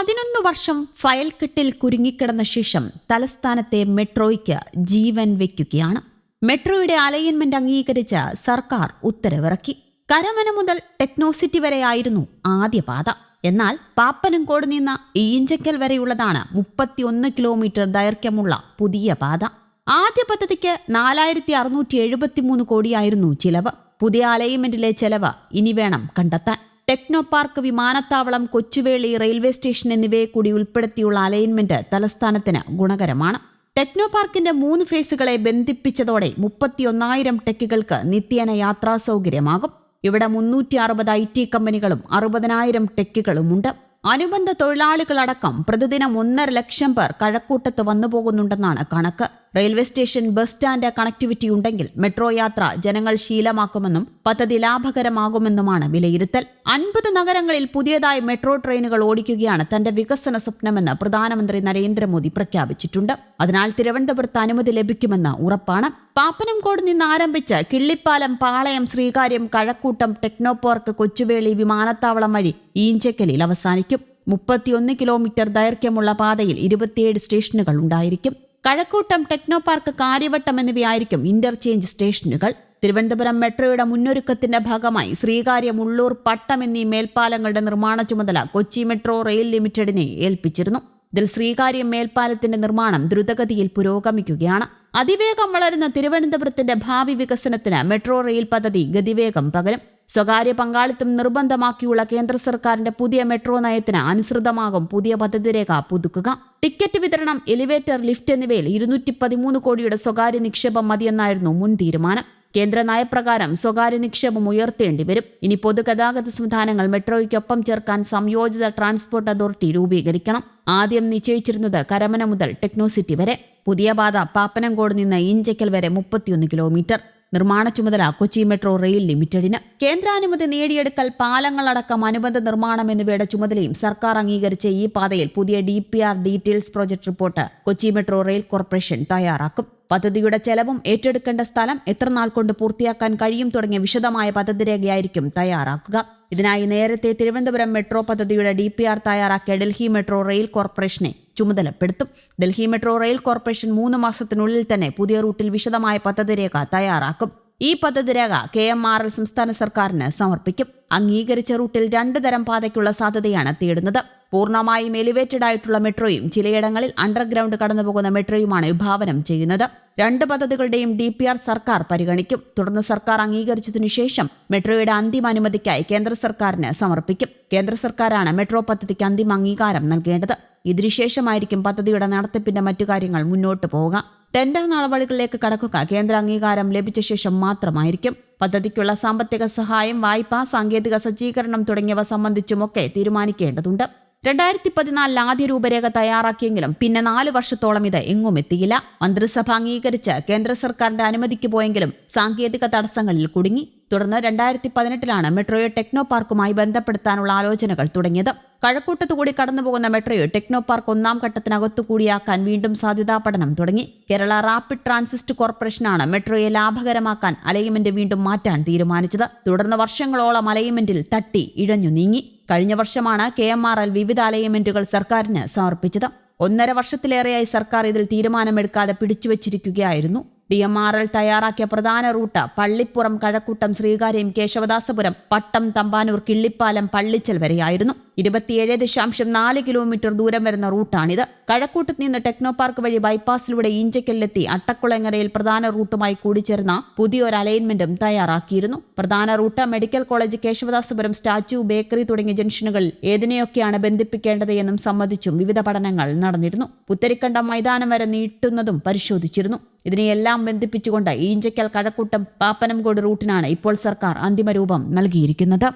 പതിനൊന്ന് വർഷം ഫയൽ കെട്ടിൽ കുരുങ്ങിക്കിടന്ന ശേഷം തലസ്ഥാനത്തെ മെട്രോയ്ക്ക് ജീവൻ വയ്ക്കുകയാണ് മെട്രോയുടെ അലൈൻമെന്റ് അംഗീകരിച്ച സർക്കാർ ഉത്തരവിറക്കി. കരമന മുതൽ ടെക്നോസിറ്റി വരെയായിരുന്നു ആദ്യ പാത. എന്നാൽ പാപ്പനംകോട് നിന്ന് ഈഞ്ചക്കൽ വരെയുള്ളതാണ് മുപ്പത്തിയൊന്ന് കിലോമീറ്റർ ദൈർഘ്യമുള്ള പുതിയ പാത. ആദ്യ പദ്ധതിക്ക് നാലായിരത്തി അറുന്നൂറ്റി എഴുപത്തിമൂന്ന് കോടിയായിരുന്നു ചിലവ്. പുതിയ അലൈൻമെന്റിലെ ചെലവ് ഇനി വേണം കണ്ടെത്താൻ. ടെക്നോ പാർക്ക് വിമാനത്താവളം കൊച്ചുവേളി റെയിൽവേ സ്റ്റേഷൻ എന്നിവയെ കൂടി ഉൾപ്പെടുത്തിയുള്ള അലൈൻമെന്റ് തലസ്ഥാനത്തിന് ഗുണകരമാണ്. ടെക്നോ പാർക്കിന്റെ മൂന്ന് ഫേസുകളെ ബന്ധിപ്പിച്ചതോടെ മുപ്പത്തിയൊന്നായിരം ടെക്കുകൾക്ക് നിത്യേന യാത്രാ സൗകര്യമാകും. ഇവിടെ മുന്നൂറ്റി അറുപത് ഐ ടി കമ്പനികളും അറുപതിനായിരം ടെക്കുകളുമുണ്ട്. അനുബന്ധ തൊഴിലാളികളടക്കം പ്രതിദിനം ഒന്നര ലക്ഷം പേർ കഴക്കൂട്ടത്ത് വന്നുപോകുന്നുണ്ടെന്നാണ് കണക്ക്. Railway station bus stand connectivity ഉണ്ടെങ്കിൽ മെട്രോ യാത്ര ജനങ്ങൾ ശീലമാക്കുമെന്നും പദ്ധതി ലാഭകരമാകുമെന്നുമാണ് വിലയിരുത്തൽ. അൻപത് നഗരങ്ങളിൽ പുതിയതായി മെട്രോ ട്രെയിനുകൾ ഓടിക്കുകയാണ് തന്റെ വികസന സ്വപ്നമെന്ന് പ്രധാനമന്ത്രി നരേന്ദ്രമോദി പ്രഖ്യാപിച്ചിട്ടുണ്ട്. അതിനാൽ തിരുവനന്തപുരത്ത് അനുമതി ലഭിക്കുമെന്ന് ഉറപ്പാണ്. പാപ്പനംകോട് നിന്ന് ആരംഭിച്ച് കിള്ളിപ്പാലം പാളയം ശ്രീകാര്യം കഴക്കൂട്ടം ടെക്നോപാർക്ക് കൊച്ചുവേളി വിമാനത്താവളം വഴി ഈഞ്ചക്കലിൽ അവസാനിക്കും. മുപ്പത്തിയൊന്ന് കിലോമീറ്റർ ദൈർഘ്യമുള്ള പാതയിൽ ഇരുപത്തിയേഴ് സ്റ്റേഷനുകൾ ഉണ്ടായിരിക്കും. കഴക്കൂട്ടം ടെക്നോ പാർക്ക് കാര്യവട്ടം എന്നിവയായിരിക്കും ഇന്റർചേഞ്ച് സ്റ്റേഷനുകൾ തിരുവനന്തപുരം മെട്രോയുടെ മുന്നൊരുക്കത്തിന്റെ ഭാഗമായി ശ്രീകാര്യം ഉള്ളൂർ പട്ടം എന്നീ മേൽപ്പാലങ്ങളുടെ നിർമ്മാണ ചുമതല കൊച്ചി മെട്രോ റെയിൽ ലിമിറ്റഡിനെ ഏൽപ്പിച്ചിരുന്നു. ഇതിൽ ശ്രീകാര്യം മേൽപ്പാലത്തിന്റെ നിർമ്മാണം ദ്രുതഗതിയിൽ പുരോഗമിക്കുകയാണ്. അതിവേഗം വളരുന്ന തിരുവനന്തപുരത്തിന്റെ ഭാവി വികസനത്തിന് മെട്രോ റെയിൽ പദ്ധതി ഗതിവേഗം പകരും. സ്വകാര്യ പങ്കാളിത്തം നിർബന്ധമാക്കിയുള്ള കേന്ദ്ര സർക്കാരിന്റെ പുതിയ മെട്രോ നയത്തിന് അനുസൃതമാകും പുതിയ പദ്ധതി രേഖ പുതുക്കുക. ടിക്കറ്റ് വിതരണം എലിവേറ്റർ ലിഫ്റ്റ് എന്നിവയിൽ ഇരുന്നൂറ്റി പതിമൂന്ന് കോടിയുടെ സ്വകാര്യ നിക്ഷേപം മതിയെന്നായിരുന്നു മുൻ തീരുമാനം. കേന്ദ്ര നയപ്രകാരം സ്വകാര്യ നിക്ഷേപം ഉയർത്തേണ്ടി വരും. ഇനി പൊതുഗതാഗത സംവിധാനങ്ങൾ മെട്രോയ്ക്കൊപ്പം ചേർക്കാൻ സംയോജിത ട്രാൻസ്പോർട്ട് അതോറിറ്റി രൂപീകരിക്കണം. ആദ്യം നിശ്ചയിച്ചിരുന്നത് കരമന മുതൽ ടെക്നോസിറ്റി വരെ. പുതിയ പാത പാപ്പനംകോട് നിന്ന് ഇഞ്ചക്കൽ വരെ മുപ്പത്തിയൊന്ന് കിലോമീറ്റർ. നിർമ്മാണ ചുമതല കൊച്ചി മെട്രോ റെയിൽ ലിമിറ്റഡിന് കേന്ദ്രാനുമതി നേടിയെടുക്കൽ പാലങ്ങളടക്കം അനുബന്ധ നിർമ്മാണം എന്നിവയുടെ ചുമതലയും സർക്കാർ അംഗീകരിച്ച ഈ പാതയിൽ പുതിയ D P R details project report Kochi metro rail corporation തയ്യാറാക്കും. പദ്ധതിയുടെ ചെലവും ഏറ്റെടുക്കേണ്ട സ്ഥലം എത്ര നാൾ കൊണ്ട് പൂർത്തിയാക്കാൻ കഴിയും തുടങ്ങിയ വിശദമായ പദ്ധതി രേഖയായിരിക്കും തയ്യാറാക്കുക. ഇതിനായി നേരത്തെ തിരുവനന്തപുരം മെട്രോ പദ്ധതിയുടെ ഡി പി ആർ തയ്യാറാക്കിയ ഡൽഹി മെട്രോ റെയിൽ കോർപ്പറേഷനെ ചുമതലപ്പെടുത്തും. ഡൽഹി മെട്രോ റെയിൽ കോർപ്പറേഷൻ മൂന്ന് മാസത്തിനുള്ളിൽ തന്നെ പുതിയ റൂട്ടിൽ വിശദമായ പദ്ധതി രേഖ തയ്യാറാക്കും. ഈ പദ്ധതി രേഖ കെ എം ആർ എൽ സംസ്ഥാന സർക്കാരിന് സമർപ്പിക്കും. അംഗീകരിച്ച റൂട്ടിൽ രണ്ടു തരം പാതയ്ക്കുള്ള സാധ്യതയാണ് തേടുന്നത്. പൂർണമായും എലിവേറ്റഡ് ആയിട്ടുള്ള മെട്രോയും ചിലയിടങ്ങളിൽ അണ്ടർഗ്രൗണ്ട് കടന്നുപോകുന്ന മെട്രോയുമാണ് വിഭാവനം ചെയ്യുന്നത്. രണ്ട് പദ്ധതികളുടെയും ഡി പി ആർ സർക്കാർ പരിഗണിക്കും. തുടർന്ന് സർക്കാർ അംഗീകരിച്ചതിനു ശേഷം മെട്രോയുടെ അന്തിമ അനുമതിക്കായി കേന്ദ്ര സർക്കാരിന് സമർപ്പിക്കും. കേന്ദ്ര സർക്കാരാണ് മെട്രോ പദ്ധതിക്ക് അന്തിമ അംഗീകാരം നൽകേണ്ടത്. ഇതിനുശേഷമായിരിക്കും പദ്ധതിയുടെ നടത്തിപ്പിന്റെ മറ്റു കാര്യങ്ങൾ മുന്നോട്ട് പോവുക. ടെൻഡർ നടപടികളിലേക്ക് കടക്കുക കേന്ദ്ര അംഗീകാരം ലഭിച്ച ശേഷം മാത്രമായിരിക്കും. പദ്ധതിക്കുള്ള സാമ്പത്തിക സഹായം വായ്പ സാങ്കേതിക സജ്ജീകരണം തുടങ്ങിയവ സംബന്ധിച്ചുമൊക്കെ തീരുമാനിക്കേണ്ടതുണ്ട്. രണ്ടായിരത്തി പതിനാലിൽ ആദ്യ രൂപരേഖ തയ്യാറാക്കിയെങ്കിലും പിന്നെ നാല് വർഷത്തോളം ഇത് എങ്ങും എത്തിയില്ല. മന്ത്രിസഭ അംഗീകരിച്ച് കേന്ദ്ര സർക്കാരിന്റെ അനുമതിക്ക് പോയെങ്കിലും സാങ്കേതിക തടസ്സങ്ങളിൽ കുടുങ്ങി. തുടർന്ന് രണ്ടായിരത്തി പതിനെട്ടിലാണ് മെട്രോയെ ടെക്നോ പാർക്കുമായി ബന്ധപ്പെടുത്താനുള്ള ആലോചനകൾ തുടങ്ങിയത്. കഴക്കൂട്ടത്തു കൂടി കടന്നുപോകുന്ന മെട്രോയെ ടെക്നോ പാർക്ക് ഒന്നാം ഘട്ടത്തിനകത്തു കൂടിയാക്കാൻ വീണ്ടും സാധ്യതാ പഠനം തുടങ്ങി. കേരള റാപ്പിഡ് ട്രാൻസിസ്റ്റ് കോർപ്പറേഷനാണ് മെട്രോയെ ലാഭകരമാക്കാൻ അലൈൻമെന്റ് വീണ്ടും മാറ്റാൻ തീരുമാനിച്ചത്. തുടർന്ന് വർഷങ്ങളോളം അലൈൻമെന്റിൽ തട്ടി ഇഴഞ്ഞു നീങ്ങി. കഴിഞ്ഞ വർഷമാണ് കെ എം ആർ എൽ വിവിധ അലൈൻമെന്റുകൾ സർക്കാരിന് സമർപ്പിച്ചത്. ഒന്നര വർഷത്തിലേറെയായി സർക്കാർ ഇതിൽ തീരുമാനമെടുക്കാതെ പിടിച്ചുവച്ചിരിക്കുകയായിരുന്നു. ഡി എം ആർ എൽ തയ്യാറാക്കിയ പ്രധാന റൂട്ട് പള്ളിപ്പുറം കഴക്കൂട്ടം ശ്രീകാര്യം കേശവദാസപുരം പട്ടം തമ്പാനൂർ കിള്ളിപ്പാലം പള്ളിച്ചൽ വരെയായിരുന്നു. ഇരുപത്തിയേഴ് ദശാംശം നാല് കിലോമീറ്റർ ദൂരം വരുന്ന റൂട്ടാണിത്. കഴക്കൂട്ടത്ത് നിന്ന് ടെക്നോ പാർക്ക് വഴി ബൈപ്പാസിലൂടെ ഇഞ്ചക്കല്ലെത്തി അട്ടക്കുളങ്ങരയിൽ പ്രധാന റൂട്ടുമായി കൂടിച്ചേർന്ന പുതിയൊരു അലൈൻമെന്റും തയ്യാറാക്കിയിരുന്നു. പ്രധാന route medical college Kesavadasapuram statue bakery തുടങ്ങിയ ജംഗ്ഷനുകളിൽ ഏതിനെയൊക്കെയാണ് ബന്ധിപ്പിക്കേണ്ടത് എന്നും സംബന്ധിച്ചും വിവിധ പഠനങ്ങൾ നടന്നിരുന്നു. പുത്തരിക്കണ്ട മൈതാനം വരെ നീട്ടുന്നതും പരിശോധിച്ചിരുന്നു. ഇതിനെയെല്ലാം ബന്ധിപ്പിച്ചുകൊണ്ട് ഈഞ്ചക്കൽ കഴക്കൂട്ടം പാപ്പനംകോട് റൂട്ടിനാണ് ഇപ്പോൾ സർക്കാർ അന്തിമ രൂപം നൽകിയിരിക്കുന്നത്.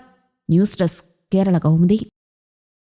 News desk Kerala Kaumudi.